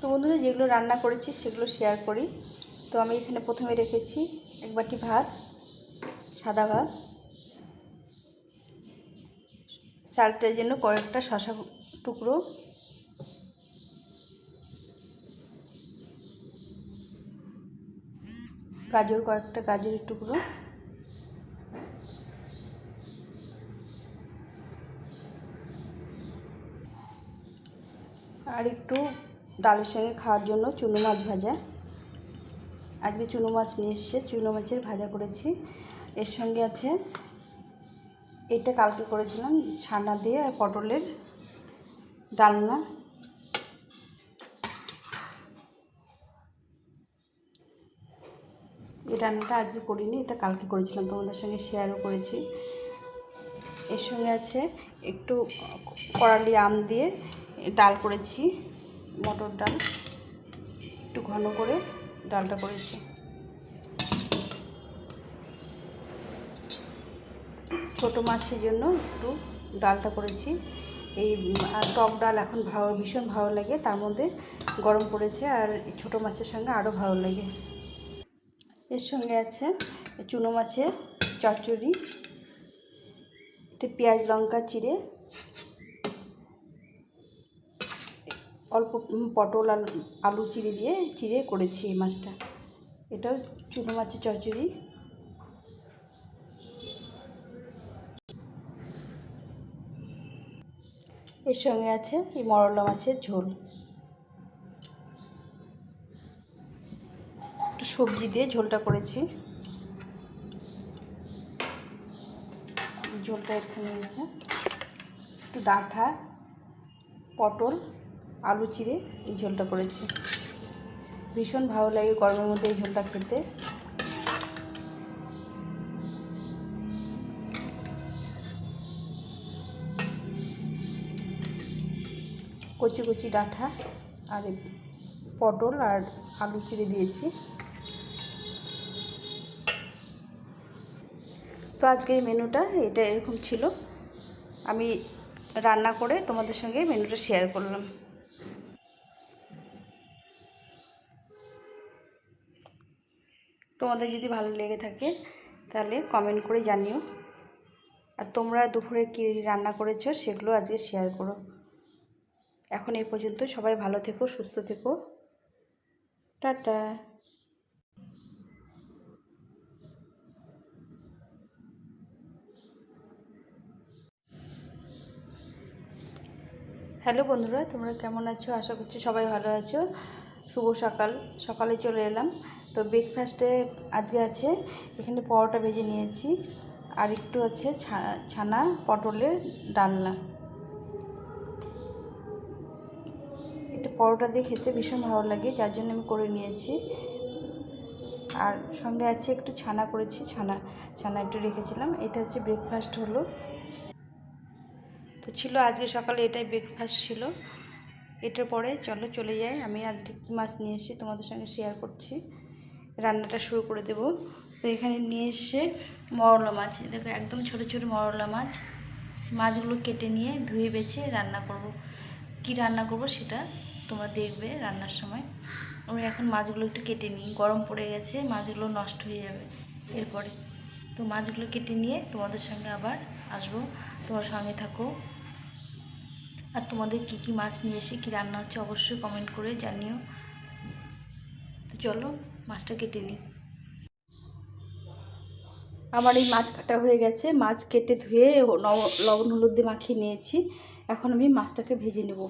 তো বন্ধুরা, যেগুলো রান্না করেছি সেগুলো শেয়ার করি। তো আমি এখানে প্রথমে রেখেছি এক বাটি ভাত, সাদা ভাত। স্যালাডের জন্য কয়েকটা শশা টুকরো। গাজর, কয়েকটা গাজরের টুকরো। আর একটু ডালের সঙ্গে খাওয়ার জন্য চুনো মাছ ভাজা। আজকে চুনো মাছ নিয়ে এসছে, চুনো মাছের ভাজা করেছি। এর সঙ্গে আছে, এটা কালকে করেছিলাম, ছানা দিয়ে আর পটলের ডালনা। এই রান্নাটা আজকে করিনি, এটা কালকে করেছিলাম, তোমাদের সঙ্গে শেয়ারও করেছি। এর সঙ্গে আছে, একটু কড়ালি আম দিয়ে ডাল করেছি। মটর ডাল। একটু ঘন করে ডালটা করেছি। ছোটো মাছের জন্য একটু ডালটা করেছি। এই টক ডাল এখন ভালো, ভীষণ ভালো লাগে। তার মধ্যে গরম পড়েছে আর ছোটো মাছের সঙ্গে আরও ভালো লাগে। এর সঙ্গে আছে চুনো মাছের চচ্চড়ি, একটু পেঁয়াজ, লঙ্কা, চিড়ে অল্প পটল আলু আলু চিড়ে দিয়ে চিড়ে করেছি এই মাছটা। এটাও চুনো মাছের চচ্চড়ি। এর সঙ্গে আছে এই মরলা মাছের ঝোল। একটু সবজি দিয়ে ঝোলটা করেছি। ঝোলটা এখানে আছে। একটু ডাঁটা পটল আলু চিড়ে এই ঝোলটা করেছি। ভীষণ ভালো লাগে গরমের মধ্যে এই ঝোলটা খেতে। কচি কচি ডাঁটা আর পটল আর আলু চিড়ে দিয়েছি। তো আজকে এই মেনুটা এটা এরকম ছিল। আমি রান্না করে তোমাদের সঙ্গে মেনুটা শেয়ার করলাম। তোমাদের যদি ভালো লেগে থাকে, তাহলে কমেন্ট করে জানিও। আর তোমরা দুপুরে কী রান্না করেছ সেগুলো আজকে শেয়ার করো। এখন এই পর্যন্ত সবাই ভালো থেকো, সুস্থ থেকো। টাটা। হ্যালো বন্ধুরা, তোমরা কেমন আছো? আশা করছি সবাই ভালো আছো। শুভ সকাল। সকালে চলে এলাম। তো ব্রেকফাস্টে আজকে আছে, এখানে পরোটা ভেজে নিয়েছি, আর একটু আছে ছানা পটলের ডালনা। এটা পরোটা দিয়ে খেতে ভীষণ ভালো লাগে, যার জন্য আমি করে নিয়েছি। আর সঙ্গে আছে একটু ছানা করেছি, ছানা ছানা একটু রেখেছিলাম, এটা হচ্ছে ব্রেকফাস্ট হলো। তো ছিল আজকে সকালে এটাই ব্রেকফাস্ট ছিল। এটার পরে চলো চলে যাই, আমি আজকে কী মাছ নিয়ে এসে তোমাদের সঙ্গে শেয়ার করছি। রান্নাটা শুরু করে দেব। তো এখানে নিয়ে এসে মরলা মাছ। দেখো, একদম ছোট ছোট মরলা মাছ। মাছগুলো কেটে নিয়ে ধুয়ে বেছে রান্না করব। কি রান্না করব সেটা তোমরা দেখবে রান্নার সময়। আমি এখন মাছগুলো একটু কেটে নিই। গরম পড়ে গেছে, মাছগুলো নষ্ট হয়ে যাবে এরপরে। তো মাছগুলো কেটে নিয়ে তোমাদের সঙ্গে আবার আসব। তোমার সঙ্গে থাকো। আর তোমাদের কি কি মাছ নিয়ে এসে কী রান্না হচ্ছে অবশ্যই কমেন্ট করে জানিও। তো চলো। মাছটা কেটে নিই আমার এই মাছ কাটা হয়ে গেছে, মাছ কেটে ধুয়ে লব- লবণ হলুদ দিয়ে মাখিয়ে নিয়েছি। এখন আমি মাছটাকে ভেজে নেব।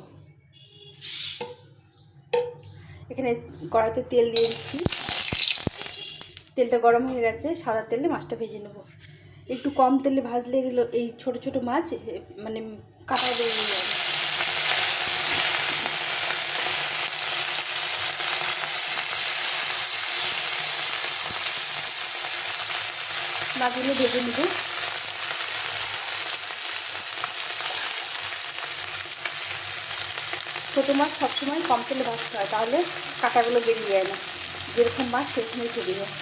এখানে কড়াইতে তেল দিয়ে দিচ্ছি। তেলটা গরম হয়ে গেছে, সাদা তেলে মাছটা ভেজে নেব। একটু কম তেলে ভাজলে এগুলো এই ছোট ছোট মাছ মানে কাটা বেরিয়ে যাবে। মাছগুলো ভেজে নেব। ছোটো মাছ সবসময় কম তেলে ভাজতে হয়, তাহলে কাঁটাগুলো বেরিয়ে যায় না। যেরকম মাছ সেরকমই চলে যায়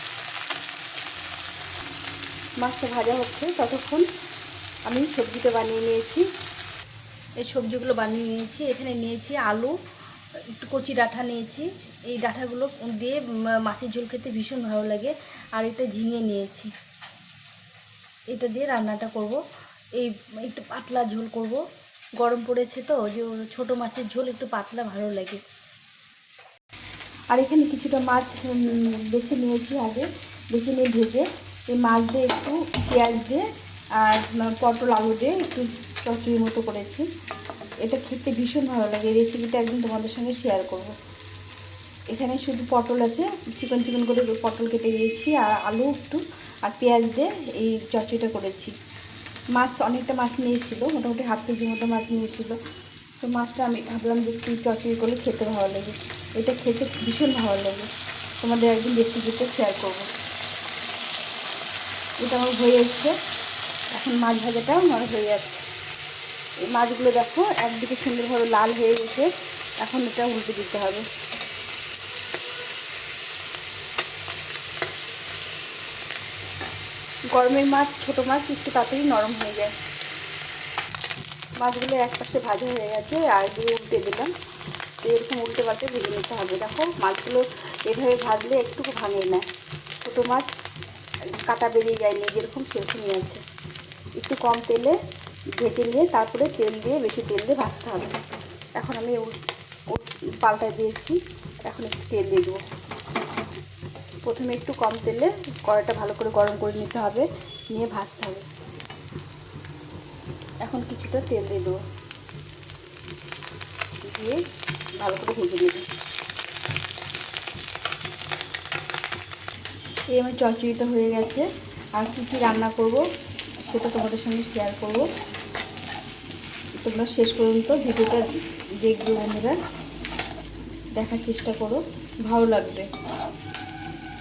মাছটা ভাজা হচ্ছে, ততক্ষণ আমি সবজিটা বানিয়ে নিয়েছি। এই সবজিগুলো বানিয়ে নিয়েছি, এখানে নিয়েছি আলু, একটু কচি ডাঁটা নিয়েছি। এই ডাঁটাগুলো দিয়ে মাছের ঝোল খেতে ভীষণ ভালো লাগে। আর এটা ঝিঙে নিয়েছি। এটা দিয়ে রান্নাটা করব। এই একটু পাতলা ঝোল করব। গরম পড়েছে তো, যে ছোট মাছের ঝোল একটু পাতলা ভালো লাগে। আর এখানে কিছুটা মাছ বেছে নিয়েছি আগে। বেছে নিয়ে ভেজে এই মাছ দিয়ে একটু পেঁয়াজ দিয়ে আর পটল আলু দিয়ে একটু চচড়ির মতো করেছি। এটা খেতে ভীষণ ভালো লাগে। এই রেসিপিটা একদিন তোমাদের সঙ্গে শেয়ার করব। এখানে শুধু পটল আছে। চিকন চিকন করে পটল কেটে দিয়েছি আর আলু একটু আর পেঁয়াজ দিয়ে এই চচড়িটা করেছি। মাছ অনেকটা মাছ নিয়ে মোটামুটি হাফ কেজির মতো মাছ নিয়ে তো মাছটা আমি ভাবলাম যে একটু চচড়ি করলে খেতে ভালো লাগে। এটা খেতে ভীষণ ভালো লাগে। তোমাদের একদিন রেসিপিটা শেয়ার করব। এটা আমার হয়ে এসছে। এখন মাছ ভাজাটাও আমার হয়ে যাচ্ছে। এই মাছগুলো দেখো, একদিকে সুন্দরভাবে লাল হয়ে গেছে। এখন এটা উল্টে দিতে হবে। গরমের মাছ, ছোট মাছ একটু তাড়াতাড়ি নরম হয়ে যায়। মাছগুলো এক পাশে ভাজা হয়ে গেছে, আর দিয়ে উল্টে দিলাম। এরকম উল্টে পাল্টে ভেজে নিতে হবে। দেখো, মাছগুলো এভাবে ভাজলে একটুকু ভাঙে না। ছোটো মাছ, কাটা বেরিয়ে যায়নি, যেরকম সেরকমই আছে। একটু কম তেলে ভেজে নিয়ে তারপরে তেল দিয়ে বেশি তেল দিয়ে ভাজতে হবে। এখন আমি পাল্টায় দিয়েছি। এখন একটু তেল দিয়ে দেবো। প্রথমে একটু কম তেলে কড়াইটা ভালো করে গরম করে নিতে হবে, নিয়ে ভাজতে হবে। এখন কিছুটা তেল দিয়ে দেবো। দিয়ে ভালো করে ভেজে নেব। এই আমার চচড়িটা হয়ে গেছে। আর কী কী রান্না করব সেটা তোমাদের সঙ্গে শেয়ার করব। তোমরা শেষ পর্যন্ত ভিডিওটা দেখবে বন্ধুরা। দেখার চেষ্টা করো। ভালো লাগবে।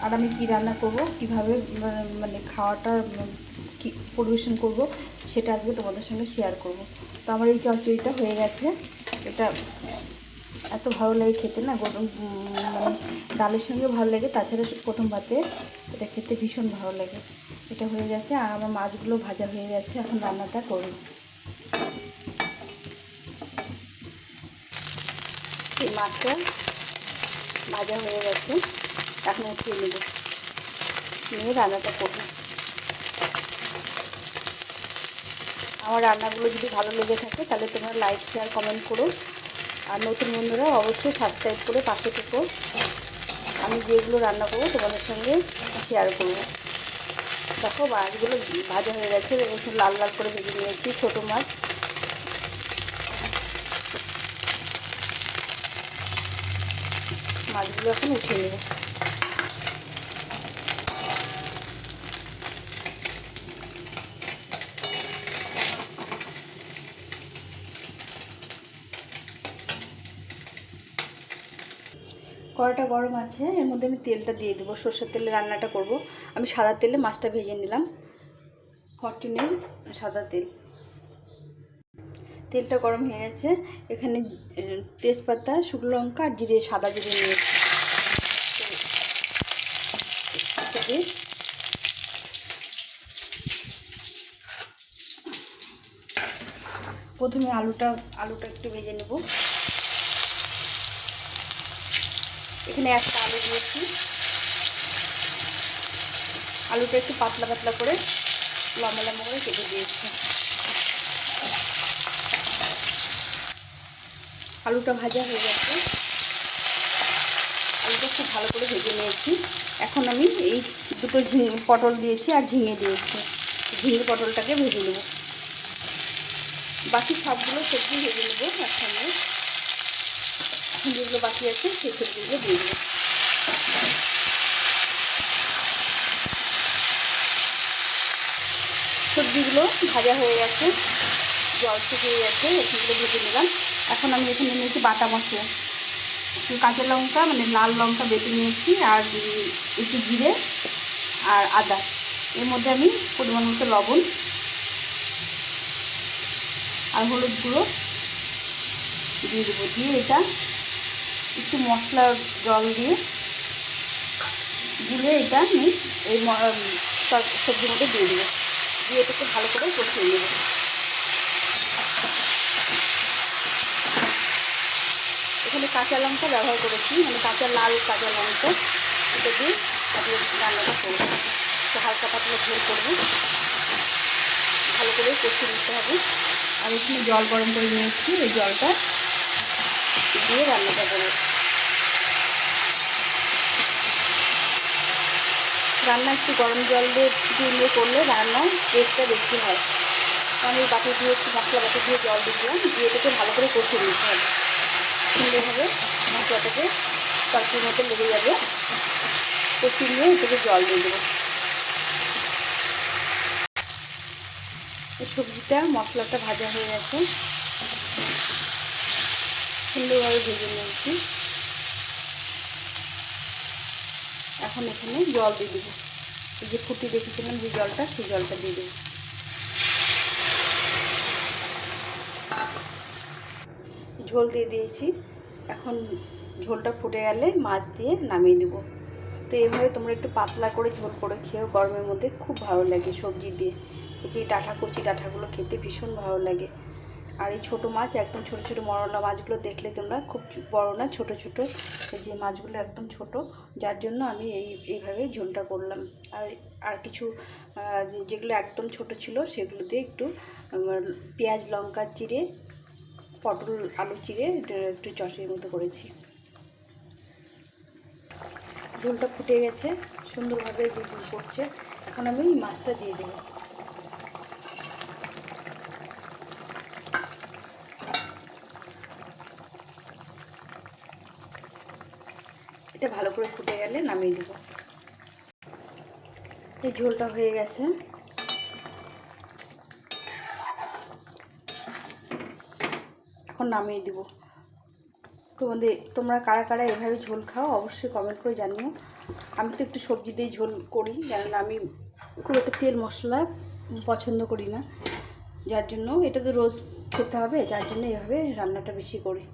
আর আমি কী রান্না করব, কীভাবে, মানে- খাওয়াটা, কি পরিবেশন করব, সেটা আজকে তোমাদের সঙ্গে শেয়ার করব। তো আমার এই চচ্চড়িটা হয়ে গেছে। এটা এত ভালো লাগে খেতে না, গরম মানে ডালের সঙ্গে ভালো লাগে, তাছাড়া প্রথম ভাতে এটা খেতে ভীষণ ভালো লাগে। এটা হয়ে গেছে, আর আমার মাছগুলো ভাজা হয়ে গেছে, এখন রান্নাটা এই মাছটা ভাজা হয়ে গেছে। এখন উঠিয়ে নেব নিয়ে রান্নাটা করব। আমার রান্নাগুলো যদি ভালো লেগে থাকে, তাহলে তোমরা লাইক শেয়ার কমেন্ট করো। আর নতুন বন্ধুরা অবশ্যই সাবস্ক্রাইব করে পাশে থেকো। আমি যেগুলো রান্না করব তোমাদের সঙ্গে শেয়ার করব। দেখো মাছগুলো ভাজা হয়ে গেছে। একটু লাল লাল করে ভেজে নিয়েছি, ছোটো মাছ। মাছগুলো এখন উঠিয়ে নেব। কড়াটা গরম আছে, এর মধ্যে আমি তেলটা দিয়ে দেবো। সর্ষের তেলে রান্নাটা করব। আমি সাদা তেলে মাছটা ভেজে নিলাম। ফরচুনের সাদা তেল। তেলটা গরম হয়ে গেছে। এখানে তেজপাতা, শুকনো লঙ্কা আর জিরে, সাদা জিরে নিয়েছি। প্রথমে আলুটা আলুটা একটু ভেজে নেব। এখানে একটা আলু দিয়েছি। আলুটা একটু পাতলা পাতলা করে লম্বা লম্বা করে কেটে দিয়েছি। আলুটা ভাজা হয়ে গেছে। আলুটা খুব ভালো করে ভেজে নিয়েছি। এখন আমি এই দুটো ঝিঙে পটল দিয়েছি আর ঝিঙে দিয়েছি। ঝিঙে পটলটাকে ভেজে নেব। বাকি সবগুলো সবজি ভেজে নেব একসঙ্গে। এখন যেগুলো বাকি আছে, সেই সবজিগুলো দিয়ে দেবো। সবজিগুলো ভাজা হয়ে গেছে, জল শুকিয়ে গেছে এগুলো ভেজে নিলাম। এখন আমি এখানে নিয়েছি বাটা মশলা। কাঁচা লঙ্কা মানে লাল লঙ্কা বেটে নিয়েছি, আর একটু জিরে আর আদা। এর মধ্যে আমি পরিমাণ মতো লবণ আর হলুদ গুঁড়ো দিয়ে দেবো। দিয়ে এটা একটু মশলা জল দিয়ে গুলে এটা আমি এই সবজির মধ্যে দিয়ে দেবো। দিয়ে এটাকে ভালো করে কষিয়ে নেব। এখানে কাঁচা লঙ্কা ব্যবহার করেছি মানে কাঁচা লাল কাঁচা লঙ্কা, এটা দিয়ে তারপরে রান্নাটা করব। হালকা পাতলা ঝোল করব। ভালো করে কষিয়ে নিতে হবে। আমি এখানে জল গরম করে নিয়েছি, এই জলটা দিয়ে রান্নাটা করব রান্না একটু গরম জল দিয়ে দিয়ে করলে রান্নার টেস্টটা বেশি হয়। আমি বাটি দিয়ে একটু মশলা বাটি দিয়ে জল দিয়ে দিলাম, দিয়ে এটাকে ভালো করে কষিয়ে নিতে হবে। সুন্দরভাবে মশলাটাকে তরকির মতো লেগে যাবে। কষিয়ে নিয়ে এটাকে জল দিয়ে দেবো। সবজিটা, মশলাটা ভাজা হয়ে গেছে। সুন্দরভাবে ভেজে নিয়েছি। এখন এখানে জল দিয়ে দেবো। এই যে ফুটি দেখেছিলাম যে জলটা, সেই জলটা দিয়ে দেবো। ঝোল দিয়ে দিয়েছি। এখন ঝোলটা ফুটে গেলে মাছ দিয়ে নামিয়ে দেবো। তো এইভাবে তোমরা একটু পাতলা করে ঝোল করে খেয়েও গরমের মধ্যে খুব ভালো লাগে সবজি দিয়ে। এই যে ডাঁটা কচি ডাঁটাগুলো খেতে ভীষণ ভালো লাগে। আর এই ছোটো মাছ, একদম ছোটো ছোটো মরলা মাছগুলো দেখলে তোমরা খুব বড় না, ছোট ছোট যে মাছগুলো একদম ছোট, যার জন্য আমি এই, এইভাবে ঝোলটা করলাম। আর আর কিছু যেগুলো একদম ছোট ছিল সেগুলো দিয়ে একটু পেঁয়াজ লঙ্কা চিড়ে, পটল আলু চিড়ে একটু চশের মতো করেছি। ঝোলটা ফুটে গেছে, সুন্দরভাবে করছে। এখন আমি মাছটা দিয়ে দেবো। এটা ভালো করে ফুটে গেলে নামিয়ে দেবো। এই ঝোলটা হয়ে গেছে। এখন নামিয়ে দিব। তোমাদের তোমরা কারা কারা এভাবে ঝোল খাও অবশ্যই কমেন্ট করে জানিও। আমি তো একটু সবজি দিয়ে ঝোল করি, কেননা আমি খুব একটা তেল মশলা পছন্দ করি না। যার জন্য এটা তো রোজ খেতে হবে, যার জন্য এভাবে রান্নাটা বেশি করি।